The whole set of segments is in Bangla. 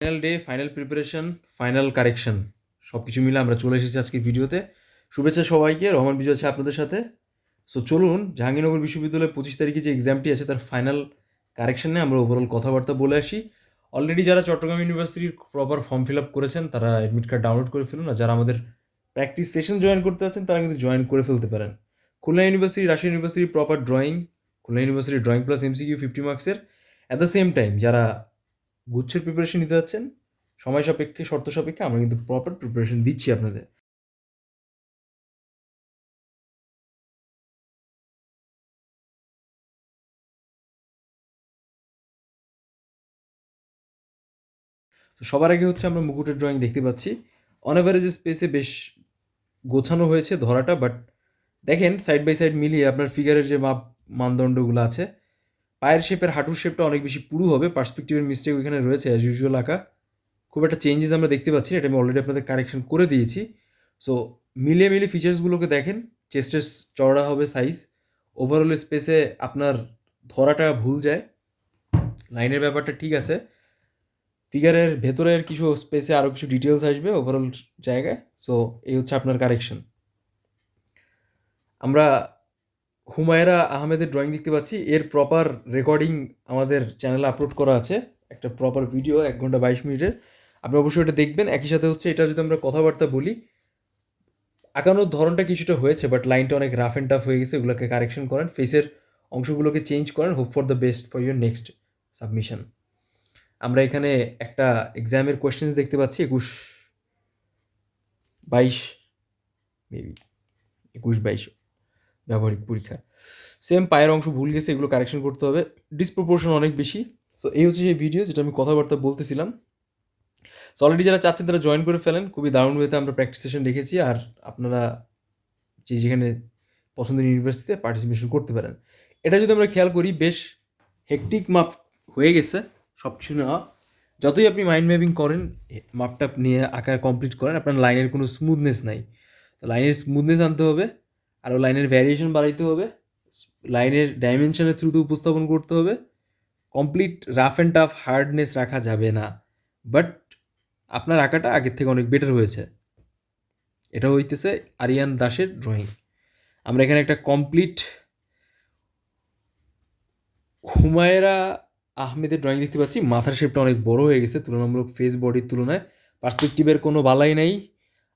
Final day final preparation final correction সব কিছু মিলে আমরা চলে এসেছি আজকের ভিডিওতে। শুভেচ্ছা সবাইকে, রহমান বিজয় আছে আপনাদের সাথে। সো চলুন, জাহাঙ্গীরনগর বিশ্ববিদ্যালয়ের পঁচিশ তারিখে যে এক্সামটি আছে, তার ফাইনাল কারেকশন আমরা ওভারঅল কথাবার্তা বলে আসি। অলরেডি যারা চট্টগ্রাম ইউনিভার্সিটির প্রপার ফর্ম ফিল আপ করেছেন, তারা অ্যাডমিট কার্ড ডাউনলোড করে ফেলুন। আর যারা আমাদের প্র্যাকটিস সেশন জয়েন করতে আছেন, তারা কিন্তু জয়েন করে ফেলতে পারেন। Khulna university Russia university proper drawing Khulna university drawing plus MCQ fifty মার্কসের অ্যাট দ্য সেম টাইম যারা গুচ্ছের প্রিপারেশন নিতে যাচ্ছেন। সময় সাপেক্ষে, শর্ত সাপেক্ষে আমরা কিন্তু প্রপার প্রিপারেশন দিচ্ছি আপনাদের। তো সবার আগে হচ্ছে আমরা মুকুটের ড্রয়িং দেখতে পাচ্ছি। অন স্পেসে বেশ গোছানো হয়েছে ধরাটা বাট দেখেন সাইড বাই সাইড মিলিয়ে আপনার ফিগারের যে মাপ মানদণ্ডগুলো আছে পায়ের শেপের হাঁটুর শেপটা অনেক বেশি পুরু হবে পার্সপেক্টিভের মিস্টেক ওইখানে রয়েছে অ্যাজ ইউজুয়াল আঁকা। খুব একটা চেঞ্জেস আমরা দেখতে পাচ্ছি এটা আমি অলরেডি আপনাদের কারেকশন করে দিয়েছি। সো মিলিয়ে মিলিয়ে ফিচার্সগুলোকে দেখেন চেস্টের চওড়া হবে সাইজ ওভারঅল স্পেসে আপনার ধরাটা ভুল যায় লাইনের ব্যাপারটা ঠিক আছে। ফিগারের ভেতরের কিছু স্পেসে আরও কিছু ডিটেলস আসবে ওভারঅল জায়গায় সো এই হচ্ছে আপনার কারেকশন আমরা হুমায়রা আহমেদের ড্রয়িং দেখতে পাচ্ছি। এর প্রপার রেকর্ডিং আমাদের চ্যানেলে আপলোড করা আছে। একটা প্রপার ভিডিও এক ঘণ্টা বাইশ মিনিটের আপনি অবশ্যই এটা দেখবেন। একই সাথে হচ্ছে, এটা যদি আমরা কথাবার্তা বলি, আঁকানোর ধরনটা কিছুটা হয়েছে বাট লাইনটা অনেক রাফ অ্যান্ড টাফ হয়ে গেছে। এগুলোকে কারেকশন করেন। ফেসের অংশগুলোকে চেঞ্জ করেন। Hope for the best for your next submission আমরা এখানে একটা এক্সামের কোয়েশ্চেন্স দেখতে পাচ্ছি। একুশ বাইশ মেবি একুশ বাইশ। ব্যবহারিক পরীক্ষা। সেম পায়ের অংশ ভুল গেছে, এগুলো কারেকশন করতে হবে। ডিসপ্রপোর্শন অনেক বেশি। সো এই হচ্ছে সেই ভিডিও যেটা আমি কথাবার্তা বলতেছিলাম। সো অলরেডি যারা চাচ্ছেন তারা জয়েন করে ফেলেন। খুবই দারুণ ওয়েতে আমরা প্র্যাকটিস সেশন রেখেছি আর আপনারা যে যেখানে পছন্দের ইউনিভার্সিটিতে পার্টিসিপেশন করতে পারেন। এটা যদি আমরা খেয়াল করি, বেশ হেকটিক মাপ হয়ে গেছে সব কিছু নেওয়া। যতই আপনি মাইন্ড ম্যাপিং করেন মাপটা নিয়ে আঁকা কমপ্লিট করেন, আপনার লাইনের কোনো স্মুথনেস নাই। তো লাইনের স্মুথনেস আনতে হবে। আরও লাইনের ভ্যারিয়েশন বাড়াইতে হবে। লাইনের ডাইমেনশনের থ্রুতে উপস্থাপন করতে হবে। Complete rough and tough hardness রাখা যাবে না। বাট আপনার আঁকাটা আগের থেকে অনেক বেটার হয়েছে। এটা হইতেছে আরিয়ান দাসের ড্রয়িং আমরা এখানে একটা কমপ্লিট হুমায়রা আহমেদের ড্রয়িং দেখতে পাচ্ছি। মাথার শেপটা অনেক বড় হয়ে গেছে। তুলনামূলক ফেস বডির তুলনায়। পার্সপেক্টিভের কোনো বালাই নেই।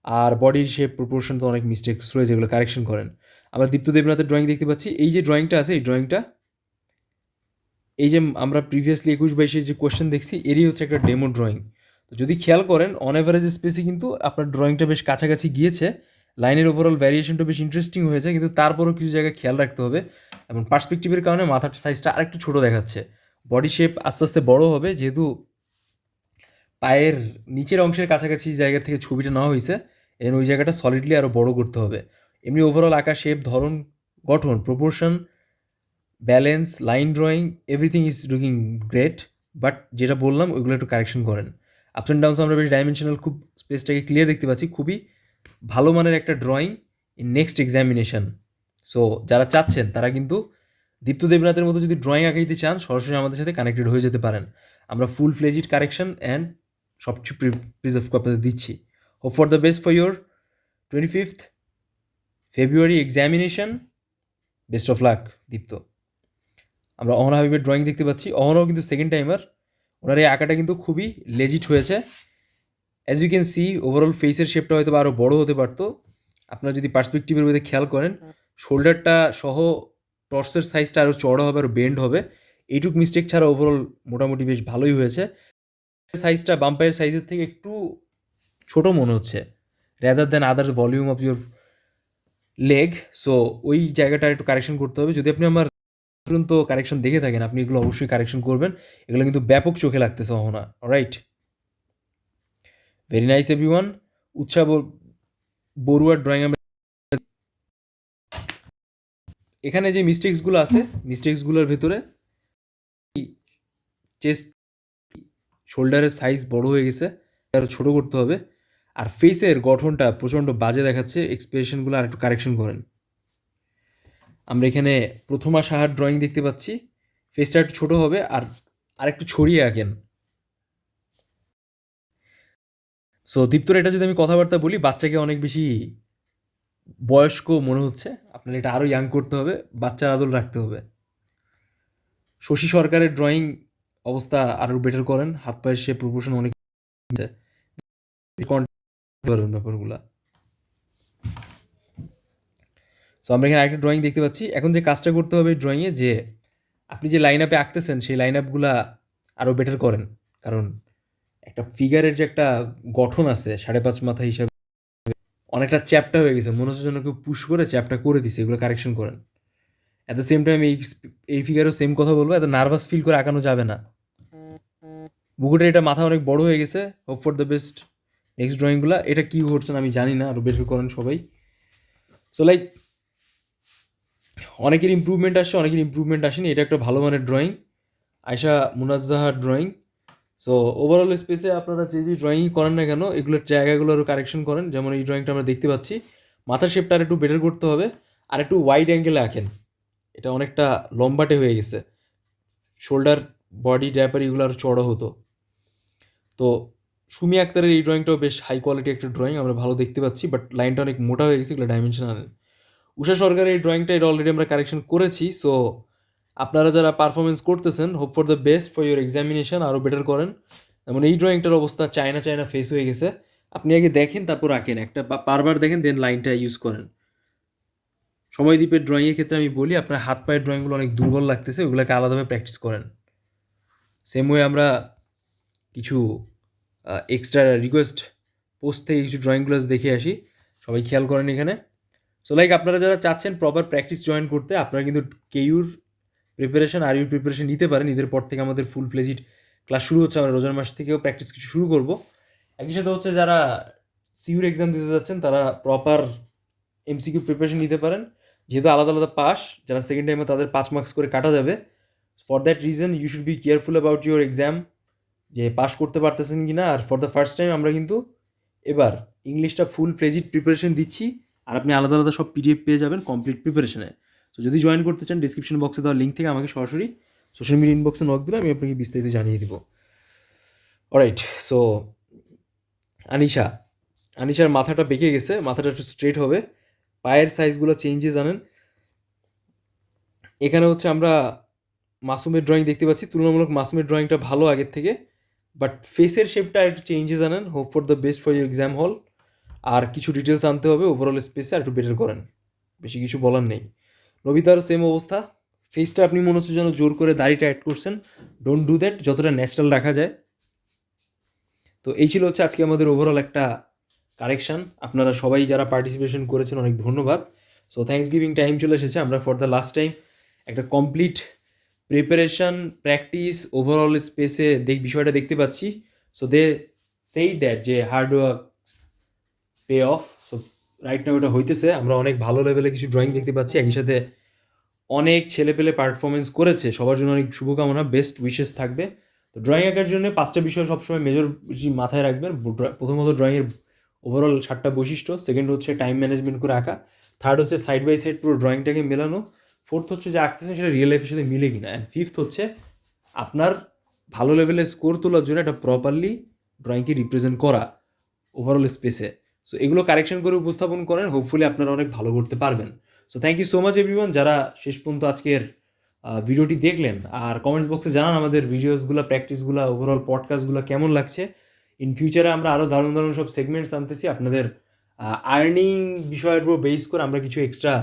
আর বডির শেপ প্রপোর্শন তো অনেক মিস্টেকস রয়েছে যেগুলো কারেকশন করেন। আমরা দীপ্ত দেবনাথের ড্রয়িং দেখতে পাচ্ছি। এই যে ড্রয়িংটা আছে, এই ড্রয়িংটা এই যে আমরা প্রিভিয়াসলি একুশ বাইশের যে কোয়েশ্চেন দেখছি, এরই হচ্ছে একটা ডেমো ড্রয়িং তো যদি খেয়াল করেন অন অ্যাভারেজ স্পেসে কিন্তু আপনার ড্রয়িংটা বেশ কাছাকাছি গিয়েছে। লাইনের ওভারঅল ভ্যারিয়েশনটা বেশ ইন্টারেস্টিং হয়েছে, কিন্তু তারপরও কিছু জায়গায় খেয়াল রাখতে হবে। এবং পার্সপেক্টিভের কারণে মাথার সাইজটা আরেকটু ছোটো দেখাচ্ছে। বডি শেপ আস্তে আস্তে বড় হবে, যেহেতু পায়ের নিচের অংশের কাছাকাছি জায়গা থেকে ছবিটা নেওয়া হয়েছে। এর ওই জায়গাটা সলিডলি আরও বড় করতে হবে। এমনি ওভারঅল আঁকা শেপ ধরন, গঠন proportion balance line drawing everything is looking great but যেটা বললাম, ওইগুলো একটু কারেকশন করেন। আপস অ্যান্ড ডাউনস আমরা বেশ ডাইমেনশনাল খুব স্পেসটাকে ক্লিয়ার দেখতে পাচ্ছি, খুবই ভালো মানের একটা drawing in next examination so যারা চাচ্ছেন, তারা কিন্তু দীপ্ত দেবনাথের মতো যদি ড্রয়িং আঁকাইতে চান, সরাসরি আমাদের সাথে কানেক্টেড হয়ে যেতে পারেন। আমরা ফুল ফ্লেজিড কারেকশন অ্যান্ড সব কিছু প্রিজার্ভ আপনাদের দিচ্ছি। Hope for the best for your twenty fifth February examination best of luck Dipto আমরা অহনা হাবিবের ড্রয়িং দেখতে পাচ্ছি। অহনাও কিন্তু সেকেন্ড টাইমার ওনার এই আঁকাটা কিন্তু খুবই লেজিট হয়েছে। As you can see overall ফেসের শেপটা হয়তো আরও বড় হতে পারতো। আপনারা যদি পার্সপেক্টিভের মধ্যে খেয়াল করেন শোল্ডারটা সহ টর্সের সাইজটা আরও চড়া হবে আরও বেন্ড হবে। এইটুক মিস্টেক ছাড়া ওভারঅল মোটামুটি বেশ ভালোই হয়েছে। সাইজটা বাম্পায়ের সাইজের থেকে একটু ছোট মনে হচ্ছে rather than others volume of your leg so ওই জায়গাটা একটু কারেকশন করতে হবে। যদি আপনি আমার পর্যন্ত কারেকশন দেখে থাকেন, আপনি এগুলো অবশ্যই কারেকশন করবেন। এগুলো কিন্তু ব্যাপক চোখে লাগতেছে, Ahona. Right very nice everyone উৎসাহ বড়ুয়ার ড্রয়িং এখানে যে মিস্টেক্সগুলো আছে মিস্টেক্সগুলোর ভেতরে চেস্ট শোল্ডারের সাইজ বড় হয়ে গেছে আরও ছোটো করতে হবে। আর ফেসের গঠনটা প্রচণ্ড বাজে দেখাচ্ছে এক্সপ্রেশনগুলো আর একটু কারেকশন করেন। আমরা এখানে প্রথমা সাহার ড্রয়িং দেখতে পাচ্ছি। ফেসটা একটু ছোটো হবে আর আর একটু ছড়িয়ে আঁকেন। সো দীপ্তর, এটা যদি আমি কথাবার্তা বলি, বাচ্চাকে অনেক বেশি বয়স্ক মনে হচ্ছে। আপনার এটা আরও ইয়াং করতে হবে, বাচ্চার আদল রাখতে হবে। শশী সরকারের ড্রয়িং অবস্থা আরও বেটার করেন। হাত পায়ের সে প্রপোর্শন অনেক ব্যাপারগুলা। সো আমরা এখানে একটা ড্রয়িং দেখতে পাচ্ছি। এখন যে কাজটা করতে হবে ড্রয়িংয়ে যে আপনি যে লাইন আপে আঁকতেছেন, সেই লাইন আপগুলা আরও বেটার করেন। কারণ একটা ফিগারের যে একটা গঠন আছে, সাড়ে পাঁচ মাথা হিসাবে অনেকটা চ্যাপটা হয়ে গেছে। মনে হচ্ছে কেউ পুশ করে চ্যাপটা করে দিছে, এগুলো কারেকশন করেন। অ্যাট দ্য সেম টাইম এই এই ফিগারও সেম কথা বলব। এত নার্ভাস ফিল করে আঁকানো যাবে না। বুকুটের এটা মাথা অনেক বড় হয়ে গেছে। Hope for the best next ড্রয়িংগুলো এটা কী করছেন আমি জানি না আরও বেশি করেন সবাই। সো লাইক অনেকের ইম্প্রুভমেন্ট আসছে অনেকের ইম্প্রুভমেন্ট আসেনি, এটা একটা ভালো মানের ড্রয়িং আয়সা মুনাজ্জাহার ড্রয়িং সো ওভারঅল স্পেসে আপনারা যে যে ড্রয়িং করেন না কেন, এগুলোর জায়গাগুলো আরও কারেকশন করেন, যেমন এই ড্রয়িংটা আমরা দেখতে পাচ্ছি। মাথার শেপটা আর একটু বেটার করতে হবে, আর একটু ওয়াইড অ্যাঙ্গেলে আঁকেন। এটা অনেকটা লম্বাটে হয়ে গেছে। শোল্ডার বডি ড্যাপার এগুলো আরও চড়ো হতো। তো সুমি আক্তারের এই ড্রয়িংটাও বেশ হাই কোয়ালিটি একটা ড্রয়িং আমরা ভালো দেখতে পাচ্ছি বাট লাইনটা অনেক মোটা হয়ে গেছে, এগুলো ডাইমেনশন আনেন উষা সরকারের এই ড্রয়িংটা এটা অলরেডি আমরা কারেকশন করেছি সো আপনারা যারা পারফরমেন্স করতেছেন hope for the best for your examination আরও বেটার করেন। যেমন এই ড্রয়িংটার অবস্থা চায়না চায়না ফেস হয়ে গেছে। আপনি আগে দেখেন, তারপর আঁকেন। একটা বারবার দেখেন দেন লাইনটা ইউজ করেন। সময়দ্বীপের ড্রয়িংয়ের ক্ষেত্রে আমি বলি, আপনার হাত পায়ের ড্রয়িংগুলো অনেক দুর্বল লাগতেছে, ওগুলোকে আলাদাভাবে প্র্যাকটিস করেন। সেম ওয়ে আমরা কিছু এক্সট্রা রিকোয়েস্ট পোস্ট থেকে কিছু ড্রয়িংগুলো দেখে আসি। সবাই খেয়াল করেন এখানে। সো লাইক আপনারা যারা চাচ্ছেন প্রপার প্র্যাকটিস জয়েন করতে, আপনারা কিন্তু কেইউর প্রিপারেশন আর ইউর প্রিপারেশন নিতে পারেন। ঈদের পর থেকে আমাদের ফুল ফ্লেজিড ক্লাস শুরু হচ্ছে। আমরা রোজার মাস থেকেও প্র্যাকটিস কিছু শুরু করব। একই সাথে হচ্ছে যারা সিউর এক্সাম দিতে যাচ্ছেন, তারা প্রপার এমসিকিউ প্রিপারেশন নিতে পারেন। যেহেতু আলাদা আলাদা পাস যারা সেকেন্ড টাইমে তাদের পাঁচ মার্কস করে কাটা যাবে। For that reason you should be careful about your exam যে পাস করতে পারতেছেন কি না আর ফর দ্য ফার্স্ট টাইম আমরা কিন্তু এবার ইংলিশটা ফুল ফ্লেজিড প্রিপারেশন দিচ্ছি, আর আপনি আলাদা আলাদা সব পিডিএফ পেয়ে যাবেন কমপ্লিট প্রিপারেশনে তো যদি জয়েন করতে চান ডিসক্রিপশন বক্সে দেওয়া লিঙ্ক থেকে আমাকে সরাসরি সোশ্যাল মিডিয়া ইনবক্সে নক দিলে আমি আপনাকে বিস্তারিত জানিয়ে দিব। অলরাইট সো আনিশা, আনিশার মাথাটা বেঁকে গেছে, মাথাটা একটু স্ট্রেট হবে। পায়ের সাইজগুলো চেঞ্জে জানেন। এখানে হচ্ছে আমরা মাসুমের ড্রয়িং দেখতে পাচ্ছি। তুলনামূলক মাসুমের ড্রয়িংটা ভালো আগের থেকে। বাট ফেসের শেপটা একটু চেঞ্জেস আনেন hope for the best for your exam হল আর কিছু ডিটেলস আনতে হবে ওভারঅল স্পেসে আর একটু বেটার করেন। বেশি কিছু বলার নেই। নবিতার সেম অবস্থা। ফেসটা আপনি মনে হচ্ছে যেন জোর করে দাড়িটা অ্যাড করছেন। ডোন্ট ডু দ্যাট যতটা ন্যাচারাল রাখা যায়। তো এই ছিল হচ্ছে আজকে আমাদের ওভারঅল একটা কারেকশান আপনারা সবাই যারা পার্টিসিপেশন করেছেন, অনেক ধন্যবাদ। সো থ্যাংকস গিভিং টাইম চলে এসেছে। আমরা ফর দ্য লাস্ট টাইম একটা কমপ্লিট প্রিপারেশন প্র্যাকটিস ওভারঅল স্পেসে দেখ, বিষয়টা দেখতে পাচ্ছি। সো দে সেই দ্যাট যে hard work pay off so right now এটা হইতেছে। আমরা অনেক ভালো লেভেলে কিছু ড্রয়িং দেখতে পাচ্ছি। একই সাথে অনেক ছেলে পেলে পারফরমেন্স করেছে। সবার জন্য অনেক শুভকামনা বেস্ট উইশেস থাকবে। তো ড্রয়িং আঁকার জন্য পাঁচটা বিষয় সবসময় মেজর মাথায় রাখবেন। প্রথমত ড্রয়িংয়ের ওভারঅল সাতটা বৈশিষ্ট্য। সেকেন্ড হচ্ছে টাইম ম্যানেজমেন্ট করে আঁকা। থার্ড হচ্ছে সাইড বাই সাইড পুরো ড্রয়িংটাকে মেলানো। ফোর্থ হচ্ছে যে আঁকতেছেন, সেটা রিয়েল লাইফের সাথে মিলে কিনা। অ্যান্ড ফিফথ হচ্ছে আপনার ভালো লেভেলের স্কোর তোলার জন্য এটা প্রপারলি ড্রয়িংকে রিপ্রেজেন্ট করা ওভারঅল স্পেসে সো এগুলো কারেকশন করে উপস্থাপন করেন হোপফুলি আপনারা অনেক ভালো করতে পারবেন। So thank you so much everyone যারা শেষ পর্যন্ত আজকের ভিডিওটি দেখলেন। আর কমেন্টস বক্সে জানান আমাদের ভিডিওসগুলো প্র্যাকটিসগুলো ওভারঅল পডকাস্টগুলো কেমন লাগছে। ইন ফিউচারে আমরা আরও দারুণ দারুণ সব সেগমেন্টস আনতেছি। আপনাদের আর্নিং বিষয়ের উপর বেস করে আমরা কিছু এক্সট্রা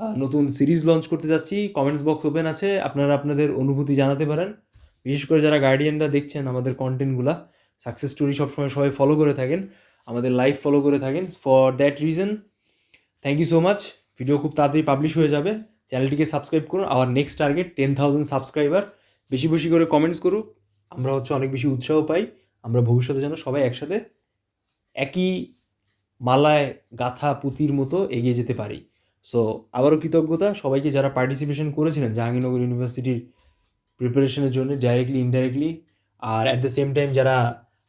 নতুন সিরিজ লঞ্চ করতে যাচ্ছি। কমেন্টস বক্স ওপেন আছে। আপনারা আপনাদের অনুভূতি জানাতে পারেন। বিশেষ করে যারা গার্ডিয়ানরা দেখছেন, আমাদের কন্টেন্টগুলো সাকসেস স্টোরি সবসময় সবাই ফলো করে থাকেন। আমাদের লাইভ ফলো করে থাকেন। For that reason thank you so much video খুব তাড়াতাড়ি পাবলিশ হয়ে যাবে। চ্যানেলটিকে সাবস্ক্রাইব করুন। Our next target ten thousand subscriber বেশি বেশি করে কমেন্টস করুক। আমরা হচ্ছে অনেক বেশি উৎসাহ পাই। আমরা ভবিষ্যতে যেন সবাই একসাথে একই মালায়, গাথা, পুঁতির মতো এগিয়ে যেতে পারি। সো আবারও কৃতজ্ঞতা। সবাইকে যারা পার্টিসিপেশন করেছিলেন জাহাঙ্গীরনগর ইউনিভার্সিটির প্রিপারেশনের জন্য ডাইরেক্টলি ইনডাইরেক্টলি আর অ্যাট দ্য সেম টাইম যারা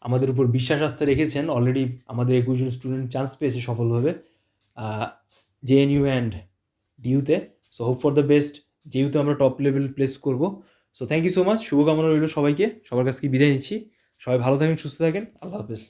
আমাদের উপর বিশ্বাস আস্থা রেখেছেন অলরেডি আমাদের একুশ জন স্টুডেন্ট চান্স পেয়েছে সফলভাবে JNU and ডিউতে so hope for the best যেহেতু আমরা টপ লেভেল প্লেস করব। So thank you so much শুভকামনা রইল সবাইকে। সবার কাছ থেকে বিদায় নিচ্ছি। সবাই ভালো থাকেন, সুস্থ থাকেন। আল্লাহ হাফেজ।